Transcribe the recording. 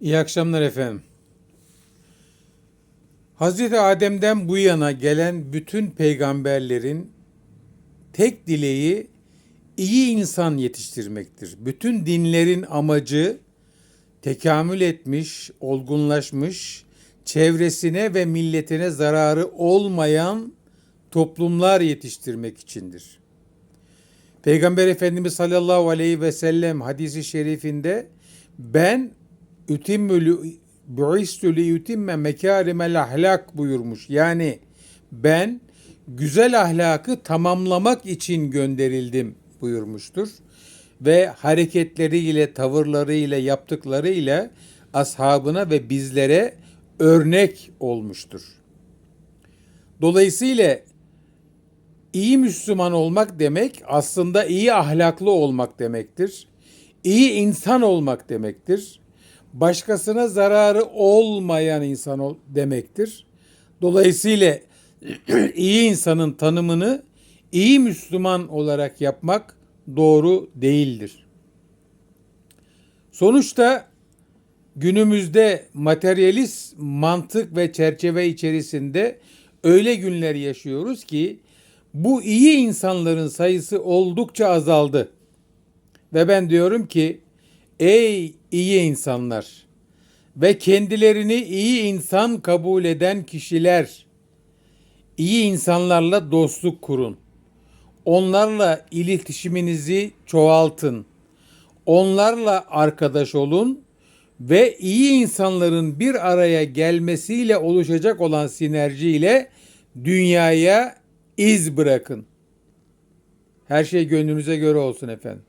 İyi akşamlar efendim. Hazreti Adem'den bu yana gelen bütün peygamberlerin tek dileği iyi insan yetiştirmektir. Bütün dinlerin amacı tekamül etmiş, olgunlaşmış, çevresine ve milletine zararı olmayan toplumlar yetiştirmek içindir. Peygamber Efendimiz sallallahu aleyhi ve sellem hadisi şerifinde ben ütimmülü buistü li yutimme mekârimel ahlak buyurmuş. Yani ben güzel ahlakı tamamlamak için gönderildim buyurmuştur. Ve hareketleriyle, tavırlarıyla, yaptıklarıyla ashabına ve bizlere örnek olmuştur. Dolayısıyla iyi Müslüman olmak demek aslında iyi ahlaklı olmak demektir. İyi insan olmak demektir. Başkasına zararı olmayan insan ol demektir. Dolayısıyla iyi insanın tanımını iyi Müslüman olarak yapmak doğru değildir. Sonuçta günümüzde materyalist mantık ve çerçeve içerisinde öyle günler yaşıyoruz ki bu iyi insanların sayısı oldukça azaldı. Ve ben diyorum ki ey iyi insanlar ve kendilerini iyi insan kabul eden kişiler iyi insanlarla dostluk kurun. Onlarla iletişiminizi çoğaltın. Onlarla arkadaş olun ve iyi insanların bir araya gelmesiyle oluşacak olan sinerjiyle dünyaya iz bırakın. Her şey gönlünüze göre olsun efendim.